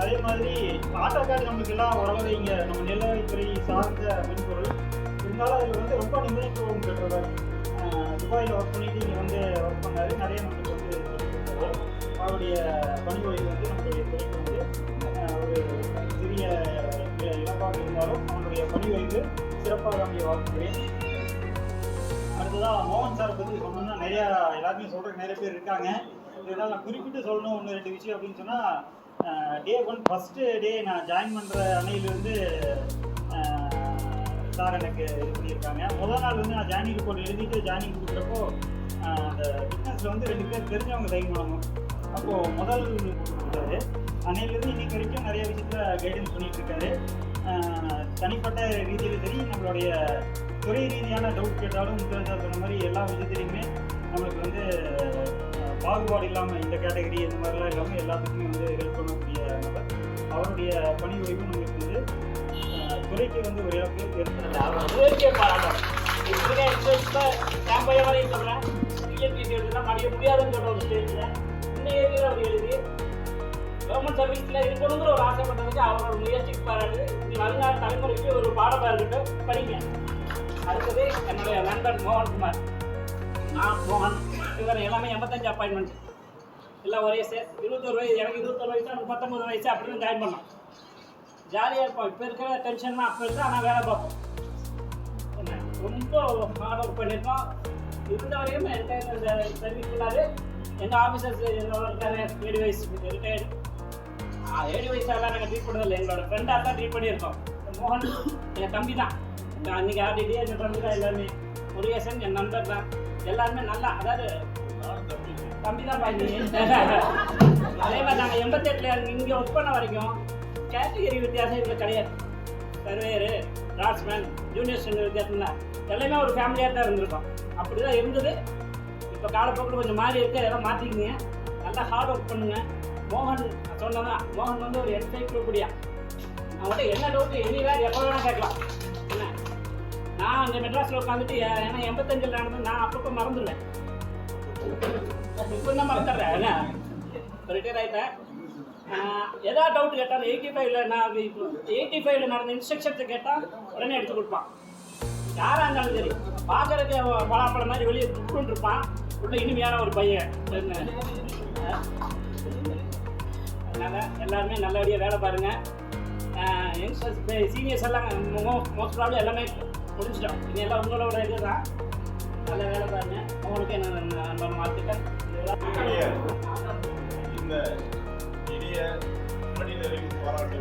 அதே மாதிரி ஆட்டோ நம்மளுக்கு எல்லாம் ஓரளவு இங்கே நம்ம நிலவரித்துறை சார்ந்த மென்பொருள். இருந்தாலும் அதில் வந்து ரொம்ப நிபுணத்துவம் பெற்றவர் துபாயில் ஒர்க் பண்ணிட்டு இங்கே வந்து ஒர்க் பண்ணாரு. நிறைய நம்மளுக்கு வந்து அவருடைய பணி ஓய்வு வந்து நம்மளுடைய துறைக்கு இ- இருந்தாலும் அவனுடைய பணி ஓய்வு சிறப்பாக அமைய வாழ்த்துக்கிறேன் அடுத்ததான் மோகன் சாரை பற்றி சொன்னோம்னா நிறையா எல்லாருமே சொல்கிறதுக்கு நிறைய பேர் இருக்காங்க. இதனால் நான் குறிப்பிட்டு சொல்லணும் ஒன்று ரெண்டு விஷயம் அப்படின்னு சொன்னால் டே ஒன் ஃபஸ்ட்டு டே நான் ஜாயின் பண்ணுற அன்னையிலேருந்து சார் எனக்கு இது பண்ணியிருக்காங்க. முதல் நாள் வந்து நான் ஜாயினிங் ரிப்போர்ட் எழுதிட்டு ஜாயினிங் கொடுக்குறப்போ அந்த பிஸ்னஸில் வந்து ரெண்டு பேர் தெரிஞ்சவங்க சைன் பண்ணணும் அப்போது முதல் கொடுத்தாரு அன்னையிலேருந்து இன்னைக்கு வரைக்கும் நிறைய விஷயத்தில் கைடன்ஸ் பண்ணிகிட்டு இருக்காரு. தனிப்பட்ட ரீதியில் சரி நம்மளுடைய துறை ரீதியான டவுட் கேட்டாலும் முக்கியம் சொன்ன மாதிரி எல்லா விஷயத்துலையுமே நம்மளுக்கு வந்து பாகுபாடு இல்லாமல் இந்த கேட்டகரி இந்த மாதிரிலாம் இல்லாமல் எல்லாத்துக்குமே வந்து ஹெல்ப் பண்ணக்கூடிய நபர். அவருடைய பணி ஓய்வு நம்மளுக்கு வந்து துறைக்கு வந்து ஒரு இழப்பு ஏற்படுத்த முடியாதுன்னு சொல்ற ஒரு ஸ்டேஜில் இந்த ஏரியாவில் எழுதி. கவர்மெண்ட் சர்வீஸில் இருக்கணுங்கிற ஒரு ஆசைப்பட்டதுக்கு அவரோட முயற்சிக்கு பாராட்டு. நீ வருங்கால தலைமுறைக்கு ஒரு பாடமாக இருக்கட்டும். படிங்க. அடுத்தது என்னுடைய நண்பன் மோகன்குமார். நான் மோகன். இவர் எல்லாமே எண்பத்தஞ்சு அப்பாயின்மெண்ட் எல்லாம் ஒரே சார் இருபத்தொரு வயசு எனக்கு இருபத்தொரு வயசு அவனுக்கு பத்தொம்பது வயசு அப்படின்னு ஜாயின் பண்ணோம். ஜாலியாக இருப்போம். இப்போ இருக்கிற டென்ஷன்லாம் அப்போ இருக்கு ஆனால் வேலை பார்ப்போம். ரொம்ப ஹார்ட் ஒர்க் பண்ணியிருக்கோம் இருந்த வரையும் என்டையர் சர்வீஸ் இல்லாது எங்கள் ஆஃபீஸர்ஸ் இருக்காரு ஏழு வயசு ரிட்டையர்டு ஏழு வயசாலாம் நாங்கள் ட்ரீட் பண்ணதில்லை. எங்களோட ஃப்ரெண்டாக தான் ட்ரீட் பண்ணியிருக்கோம். மோகன் என் தம்பி தான். நான் அன்றைக்கி ஆடிட்டே என் தம்பி தான் எல்லாமே. முருகேசன் என் நண்பர் தான். எல்லாருமே நல்லா அதாவது தம்பி. தான் அதே மாதிரி நாங்கள் எண்பத்தெட்டில் இங்கே ஒர்க் பண்ண வரைக்கும் கேட்டகரி வித்தியாசம் இதில் கிடையாது. சர்வேயரு டிராட்ஸ்மேன் ஜூனியர் ஸ்டூடெண்ட் வித்தியாசம் தான். எல்லாமே ஒரு ஃபேமிலியாக தான் இருந்திருக்கோம். அப்படி தான் இருந்தது. இப்போ காலப்போக்கில் கொஞ்சம் மாறி இருக்கு அதெல்லாம் மாற்றிக்கிங்க நல்லா ஹார்ட் ஒர்க் பண்ணுங்க. மோகன் சொன்னதான் மோகன் வந்து ஒரு என்சைக்ளோபீடியா அவங்கள்ட்ட என்ன டவுட்டு எனிவேர் எப்போ வேணால் கேட்கலாம். என்ன? நான் அந்த மெட்ராஸில் உட்காந்துட்டு ஏன்னா எண்பத்தஞ்சில் நடந்தது நான் அப்பப்போ மறந்துடுவேன். இப்போ தான் மறந்துடுறேன்? என்ன? ரிட்டையர் ஆகிட்டேன் ஏதாவது டவுட் கேட்டாலும் எயிட்டி ஃபைவ்ல நான் எயிட்டி ஃபைவ்ல நடந்த இன்ஸ்ட்ரக்ஷன்ஸை கேட்டால் உடனே எடுத்து கொடுப்பான். யாராக இருந்தாலும் சரி பார்க்குறதுக்கு பலாப்பழம் மாதிரி வெளியே துப்புன்னு இருப்பான். உள்ள இனிமையான ஒரு பையன். என்ன? அதனால் எல்லாருமே நல்லபடியாக வேலை பாருங்கள் யங்ஸ்டர்ஸ் சீனியர்ஸ் எல்லாம் மோஸ்ட் ப்ராப்ளம் எல்லாமே முடிஞ்சிட்டோம். இது எல்லாம் உங்களோட இது தான் நல்ல வேலை பாருங்க. உங்களுக்கு என்ன நம்ம வாழ்த்துக்கள். இதெல்லாம் இந்த இனிய மனிதரை பாராட்டு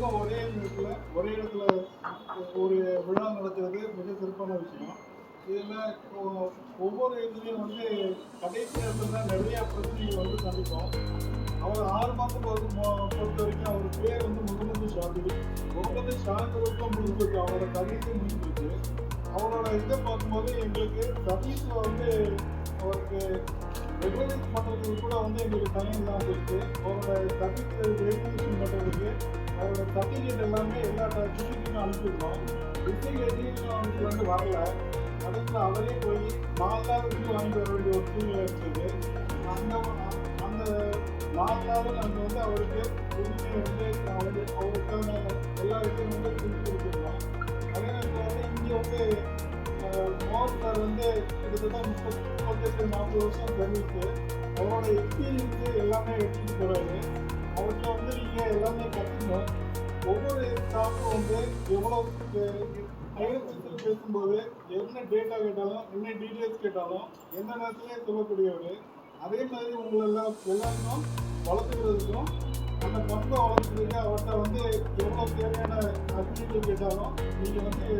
ரெண்டு ஒரே இடத்துல ஒரே இடத்துல ஒரு விழா நடத்துறது மிக சிறப்பான விஷயம். இதில் ஒவ்வொரு இதுலேயும் வந்து கடைசி இடத்துல நிறையா பிரச்சனைகள் வந்து சந்திப்போம். அவர் ஆறு மாதம் பொறுத்த பொறுத்த வரைக்கும் அவர் பேர் வந்து முகமது ஷாதிரி முகமது ஷாதிருக்கும் முடிஞ்சிருக்கு அவரோட கதைக்கு முடிஞ்சிருக்கு. அவரோட இதை பார்க்கும்போது எங்களுக்கு சர்வீஸில் வந்து அவருக்கு ரெகுலேட் பண்ணுறதுக்கு கூட வந்து எங்களுக்கு டைம் தான் இருக்கு அவரோட சர்வீஸ் ரெகுலேஷன் பண்ணுறதுக்கு அவரோட சர்டிஃபிகேட் எல்லாமே எல்லா டிஸ்ட்ரிக்ட்டுக்கும் அனுப்பிடுறோம் டிஸ்ட்ரிக்ட் எஜுகேஷன் வந்து வரல. அதுக்கு அவரே போய் நாலு நாள் வந்து வர வேண்டிய ஒரு சூழ்நிலை இருக்குது அந்த அந்த நாலு நாள் நாங்கள் வந்து அவருக்கு உரிமை வந்து அவரு அவருக்கான எல்லா விஷயம் வந்து திருப்பி கொடுத்துருக்கோம். அதே நேரத்தில் வந்து இங்கே வந்து மோகன் சார் வந்து கிட்டத்தட்ட முப்பத்தி கிட்டத்தட்ட நாற்பது வருஷம் சர்வீஸு அவரோட எக்ஸ்பீரியன்ஸு எல்லாமே எடுத்துகிட்டு போகிறாரு அவர்கிட்ட வந்து நீங்கள் எல்லாமே கற்றுக்கணும் ஒவ்வொரு ஸ்டாஃபும் வந்து எவ்வளோ கையெழுத்து பேசும்போது என்ன டேட்டா கேட்டாலும் என்ன டீட்டெயில்ஸ் கேட்டாலும் எந்த நேரத்துலேயே சொல்லக்கூடியவர். அதே மாதிரி உங்களை எல்லாம் எல்லாருக்கும் வளர்த்துக்கிறதுக்கும் அந்த பண்பை வளர்த்துறதுக்கு அவர்கிட்ட வந்து எவ்வளோ தேவையான அறிவியல் கேட்டாலும் நீங்கள் வந்து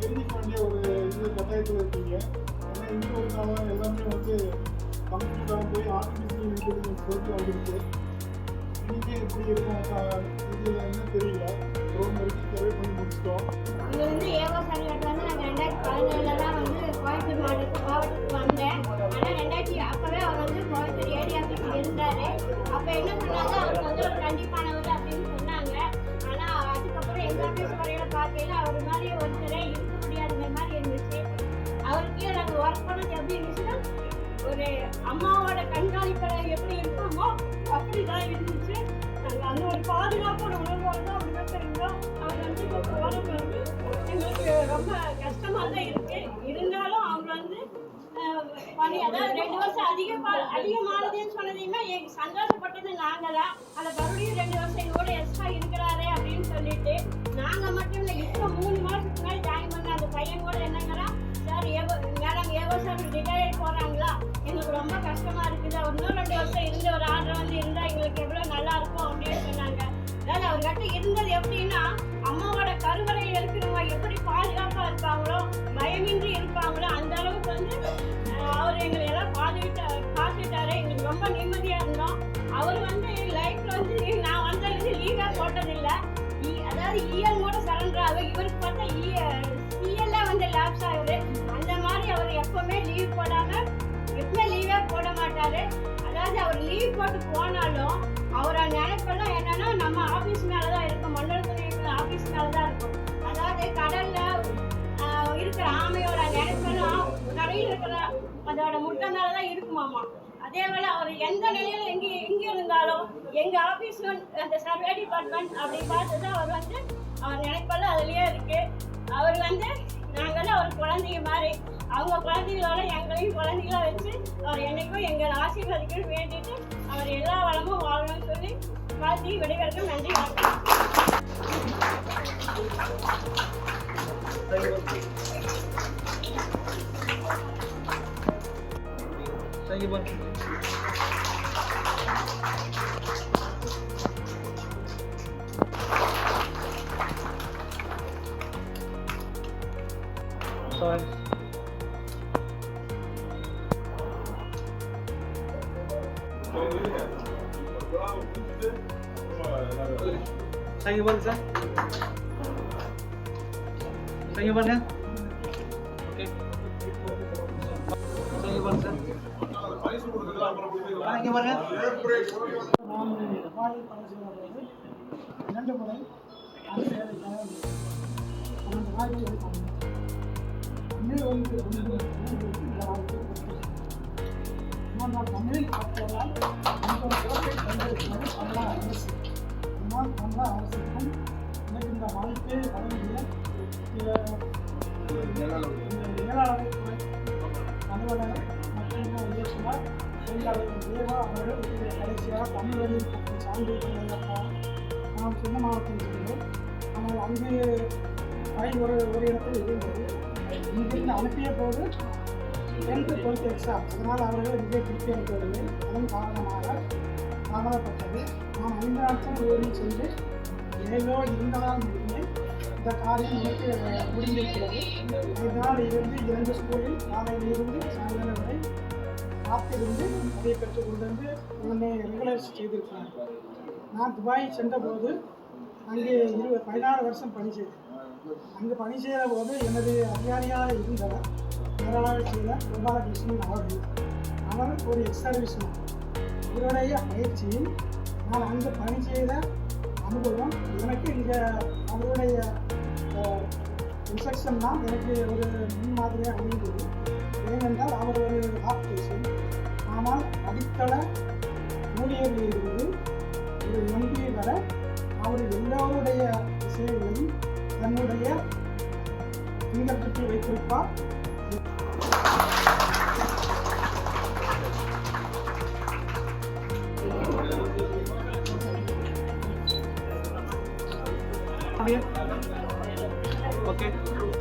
தெரிஞ்சுக்க வேண்டிய ஒரு இது கட்டாயத்தில் இருக்கீங்க. ஏன்னா ஒரு காலம் எல்லாமே வந்து கம்ப்யூட்டர் போய் ஆர்டிஃபிஷியல் இன்டெலிஜென்ஸ் போட்டு வந்துருக்கு நீங்கள் எப்படி இருக்கும் இது என்ன தெரியல ரோம் வரைக்கும் சர்வே பண்ணி முடிச்சிட்டோம் இது வந்து ஏவோ சர்டிஃபிகேட் வந்து நாங்கள் ரெண்டாயிரத்தி பதினேழுல தான் வந்து கோயம்புத்தூர் மாவட்டத்துக்கு மாவட்டத்துக்கு வந்தேன். ஆனால் ரெண்டாயிரத்தி அப்போவே அவர் வந்து கோயம்புத்தூர் ஏரியாவுக்கு இருந்தார். அப்போ என்ன சொன்னாங்க அவருக்கு ஒர்க் பண்ணது எப்படி இருந்துச்சுன்னா ஒரு அம்மாவோட கண்காணிப்பில் எப்படி இருக்கோமோ அப்படி தான் இருந்துச்சு. நாங்கள் அந்த ஒரு பாதுகாப்போட உணர்வோடு தான் அவங்க அவர் வந்து இப்போ வந்து எங்களுக்கு ரொம்ப கஷ்டமாக தான் இருக்கு. இருந்தாலும் அவங்க வந்து பண்ணி அதாவது ரெண்டு வருஷம் அதிக அதிகமானதுன்னு சொன்னதையுமே எங்க சந்தோஷப்பட்டது. நாங்கள் தான். அதை மறுபடியும் ரெண்டு வருஷம் எங்களோட எக்ஸ்ட்ரா இருக்கிறாரு அப்படின்னு சொல்லிட்டு நாங்கள் மட்டும் இல்லை இப்போ மூணு மாதத்துக்கு முன்னாடி ஜாயின் பண்ண அந்த பையன் கூட என்னங்கிறான் சார் ஏவோ வருஷம் ஏவோ ரிட்டையர் போகிறாங்களா எங்களுக்கு ரொம்ப கஷ்டமா இருக்குது. அவர் இன்னும் ரெண்டு வருஷம் இருந்த ஒரு ஆர்டர் வந்து இருந்தா எங்களுக்கு எவ்வளவு நல்லா இருக்கும் அப்படின்னு சொன்னாங்க. அதாவது அவர்கிட்ட இருந்தது எப்படின்னா அம்மாவோட கருவறையில் இருக்கிறவங்க எப்படி பாதுகாப்பா இருப்பாங்களோ பயமின்றி இருப்பாங்களோ அந்த அளவுக்கு வந்து அவர் எங்களை எல்லாம் பாதுகிட்ட பார்த்துட்டாரு எங்களுக்கு ரொம்ப நிம்மதியா இருந்தோம். அவர் வந்து லைஃப்ல வந்து நான் வந்ததுலேருந்து லீவாக போட்டதில்லை. அதாவது இஎல் போட அதாவது அவர் லீவ் போட்டு போனாலும் அவரோட நினைப்பெல்லாம் என்னன்னா நம்ம ஆபீஸ் மேலதான் இருக்கும். மண்டல ஆஃபீஸ் ஆபீஸ் மேலதான் இருக்கும். அதாவது கடல்ல இருக்கிற ஆமையோட நினைப்பெல்லாம் கரையில் இருக்கிற அதோட முட்டை மேலதான் இருக்குமாமா. அதே போல் அவர் எந்த நிலையில எங்க எங்க இருந்தாலும் எங்க ஆபீஸ் அந்த சர்வே டிபார்ட்மெண்ட் அப்படி பார்த்து தான் அவர் வந்து அவர் நினைப்பெல்லாம் அதுலயே இருக்கு. அவர் வந்து நாங்கெல்லாம் ஒரு குழந்தைங்க மாதிரி. அவங்க குழந்தைகளோட எங்களையும் குழந்தைகளா வச்சு அவர் என்னைக்கும் எங்களை ஆசீர்வதிக்கணும் வேண்டிட்டு அவர் எல்லா வளமும் வாழணும்னு சொல்லி வாழ்த்தி விடைபெறுக்கும் நன்றி வணக்கம் Saya boleh sir? Saya boleh? Oke. Saya boleh sir? பரிசு கொடுக்குறதுல அப்புறம் கொடுத்துக்கலாம் Mana gimana? நான் துபாயில் பணி செய்யும்போது இரண்டு முறை அரசு வேலைக்காக வந்தேன். அந்த வாய்ப்பு நான் தமிழில் பார்த்ததால் இந்த சிறப்பை கண்டிருக்கிறது தமிழக அரசு ஆனால் தமிழக அரசுக்கும் எனக்கு இந்த வாய்ப்பை வழங்கிய இந்த மேலாளர் அலுவலர் மற்றும் இயக்குனர் செயலாளர் தேவா அவர்கள் இதில் கடைசியாக தமிழரின் சான்றிதழ் நாம் சின்ன மாவட்டத்தில் இருக்கிறோம் ஆனால் அங்கு பை ஒரு ஒரு இடத்தில் இருந்தது. இங்கிருந்து அனுப்பிய போது டென்த்து டுவெல்த் எக்ஸாம் அதனால் அவர்கள் இங்கே திருப்தி அனுப்பவில்லை அதன் காரணமாக தாமதப்பட்டது. நான் ஐந்து நாட்கள் ஊரில் சென்று ஏதோ இருந்ததால் முடிந்து இந்த காரியம் எனக்கு முடிந்திருக்கிறது. இதனால் இருந்து இரண்டு ஸ்கூலில் காலையிலிருந்து சாயந்தரம் வரை காத்திருந்து அதை பெற்றுக் கொண்டு வந்து உடனே ரெகுலரைஸ் செய்திருக்கிறார். நான் துபாய் சென்றபோது அங்கே இருபது பதினாறு வருஷம் பணி செய்தேன். அங்கு பணி செய்த போது எனது அதிகாரியாக இருந்தவர் கேரளாவை செய்த கோபாலகிருஷ்ணன் அவர்கள் அவர் ஒரு எக்ஸ் சர்வீஸ்மேன் இவருடைய பயிற்சியில் நான் அங்கு பணி செய்த அனுபவம் எனக்கு இங்கே அவருடைய இன்ஸ்ட்ரக்ஷன் தான் எனக்கு ஒரு முன்மாதிரியாக அமைந்தது. ஏனென்றால் அவர் ஒரு ஆப்ரேஷன் ஆனால் அடித்தள ஊழியர்களிலிருந்து ஒரு எம்பி வர அவர் எல்லோருடைய விஷயங்களையும் தன்னுடைய பிங்கர் வைத்திருப்பார். 嗯。